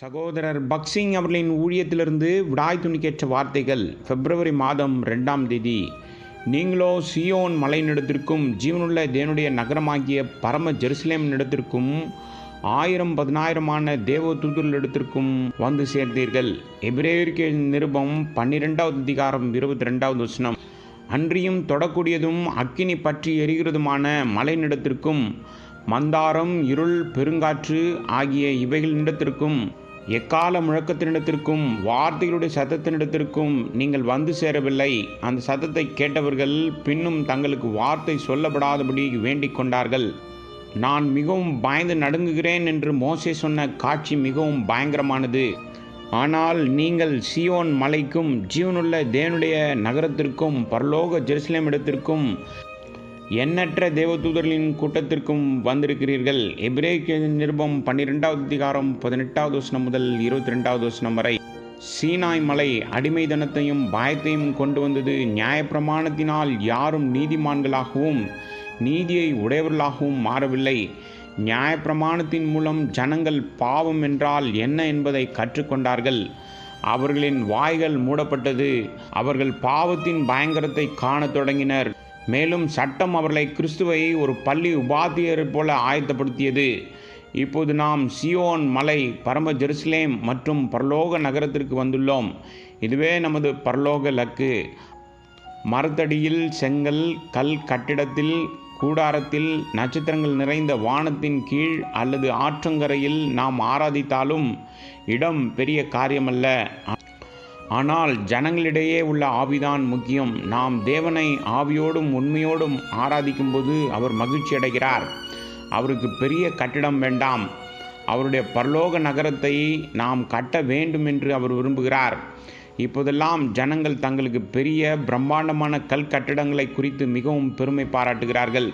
சகோதரர் பக்சிங் அவர்களின் ஊழியத்திலிருந்து விடாய் துணிக்கேற்ற வார்த்தைகள் பிப்ரவரி மாதம் ரெண்டாம் தேதி. நீங்களோ சியோன் மலையினிடத்திற்கும் ஜீவனுள்ள தேவனுடைய நகரமாகிய பரம ஜெருசலேம் இடத்திற்கும் ஆயிரம் பதினாயிரமான தேவ தூதர்களிடத்திற்கும் வந்து சேர்ந்தீர்கள். எபிரேயருக்கு நிருபம் பன்னிரெண்டாவது அதிகாரம் இருபத்தி ரெண்டாவது வசனம். அன்றியும் தொடக்கூடியதும் அக்கினி பற்றி எரிகிறதுமான மலைநிடத்திற்கும் மந்தாரம் இருள் பெருங்காற்று ஆகிய இவைகளிடத்திற்கும் எக்கால முழக்கத்தினிடத்திற்கும் வார்த்தைகளுடைய சத்தத்தினிடத்திற்கும் நீங்கள் வந்து சேரவில்லை. அந்த சத்தத்தை கேட்டவர்கள் பின்னும் தங்களுக்கு வார்த்தை சொல்லப்படாதபடி வேண்டிக் கொண்டார்கள். நான் மிகவும் பயந்து நடுங்குகிறேன் என்று மோசே சொன்ன காட்சி மிகவும் பயங்கரமானது. ஆனால் நீங்கள் சியோன் மலைக்கும் ஜீவனுள்ள தேவனுடைய நகரத்திற்கும் பரலோக ஜெருசலேம் இடத்திற்கும் எண்ணற்ற தேவதூதர்களின் கூட்டத்திற்கும் வந்திருக்கிறீர்கள். எபிரேய நிருபம் பன்னிரெண்டாவது அதிகாரம் பதினெட்டாவது வசனம் முதல் இருபத்தி ரெண்டாவது வசனம் வரை. சீனாய் மலை அடிமைதனத்தையும் பயத்தையும் கொண்டு வந்தது நியாயப்பிரமாணத்தினால் யாரும் நீதிமான்களாகவும் நீதியை உடையவர்களாகவும் மாறவில்லை. நியாயப்பிரமாணத்தின் மூலம் ஜனங்கள் பாவம் என்றால் என்ன என்பதை கற்றுக்கொண்டார்கள். அவர்களின் வாய்கள் மூடப்பட்டது. அவர்கள் பாவத்தின் பயங்கரத்தை காணத் தொடங்கினர். மேலும் சட்டம் அவர்களை கிறிஸ்துவை ஒரு பள்ளி உபாத்தியர் போல ஆயத்தப்படுத்தியது. இப்போது நாம் சியோன் மலை பரம ஜெருசலேம் மற்றும் பரலோக நகரத்திற்கு வந்துள்ளோம். இதுவே நமது பரலோக லக்கு. மரத்தடியில் செங்கல் கல் கட்டிடத்தில் கூடாரத்தில் நட்சத்திரங்கள் நிறைந்த வானத்தின் கீழ் அல்லது ஆற்றங்கரையில் நாம் ஆராதித்தாலும் இடம் பெரிய காரியமல்ல. ஆனால் ஜனங்களிடையே உள்ள ஆவிதான் முக்கியம். நாம் தேவனை ஆவியோடும் உண்மையோடும் ஆராதிக்கும்போது அவர் மகிழ்ச்சி அடைகிறார். அவருக்கு பெரிய கட்டிடம் வேண்டாம். அவருடைய பரலோக நகரத்தை நாம் கட்ட வேண்டும் என்று அவர் விரும்புகிறார். இப்போதெல்லாம் ஜனங்கள் தங்களுக்கு பெரிய பிரம்மாண்டமான கல் கட்டிடங்களை குறித்து மிகவும் பெருமை பாராட்டுகிறார்கள்.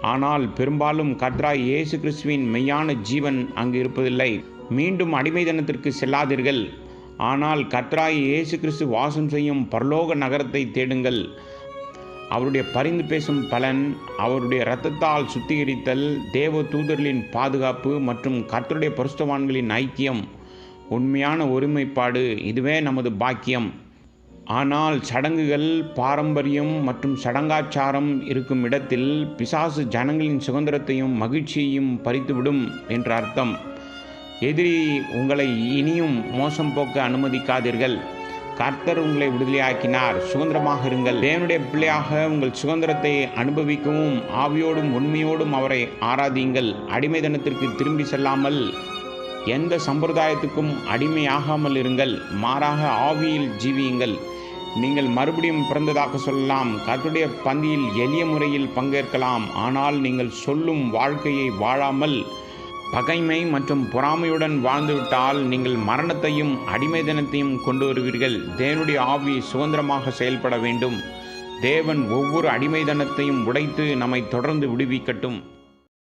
ஆனால் பெரும்பாலும் கத்ராய் இயேசு கிறிஸ்துவின் மெய்யான ஜீவன் அங்கு இருப்பதில்லை. மீண்டும் அடிமைதனத்திற்கு செல்லாதீர்கள். ஆனால் கத்ராய் இயேசு கிறிஸ்து வாசம் செய்யும் பரலோக நகரத்தை தேடுங்கள். அவருடைய பரிந்து பேசும் பலன் அவருடைய இரத்தத்தால் சுத்திகரித்தல் தேவ தூதர்களின் பாதுகாப்பு மற்றும் கர்த்தருடைய பரிசுத்தவான்களின் ஐக்கியம். உண்மையான ஒருமைப்பாடு இதுவே நமது பாக்கியம். ஆனால் சடங்குகள் பாரம்பரியம் மற்றும் சடங்காச்சாரம் இருக்கும் இடத்தில் பிசாசு ஜனங்களின் சுதந்திரத்தையும் மகிழ்ச்சியையும் பறித்துவிடும் என்ற அர்த்தம். எதிரி உங்களை இனியும் மோசம் போக்க அனுமதிக்காதீர்கள். கர்த்தர் உங்களை விடுதலையாக்கினார். சுதந்திரமாக இருங்கள். தேவனுடைய பிள்ளையாக உங்கள் சுதந்திரத்தை அனுபவிக்கவும் ஆவியோடும் உண்மையோடும் அவரை ஆராதியுங்கள். அடிமைதனத்திற்கு திரும்பி செல்லாமல் எந்த சம்பிரதாயத்துக்கும் அடிமையாகாமல் இருங்கள். மாறாக ஆவியில் ஜீவியுங்கள். நீங்கள் மறுபடியும் பிறந்ததாக சொல்லலாம். கர்த்தருடைய பந்தியில் எளிய முறையில் பங்கேற்கலாம். ஆனால் நீங்கள் சொல்லும் வாழ்க்கையை வாழாமல் பகைமை மற்றும் பொறாமையுடன் வாழ்ந்துவிட்டால் நீங்கள் மரணத்தையும் அடிமைதனத்தையும் கொண்டு வருவீர்கள் தேவனுடைய ஆவி சுதந்திரமாக செயல்பட வேண்டும். தேவன் ஒவ்வொரு அடிமைதனத்தையும் உடைத்து நம்மை தொடர்ந்து விடுவிக்கட்டும்.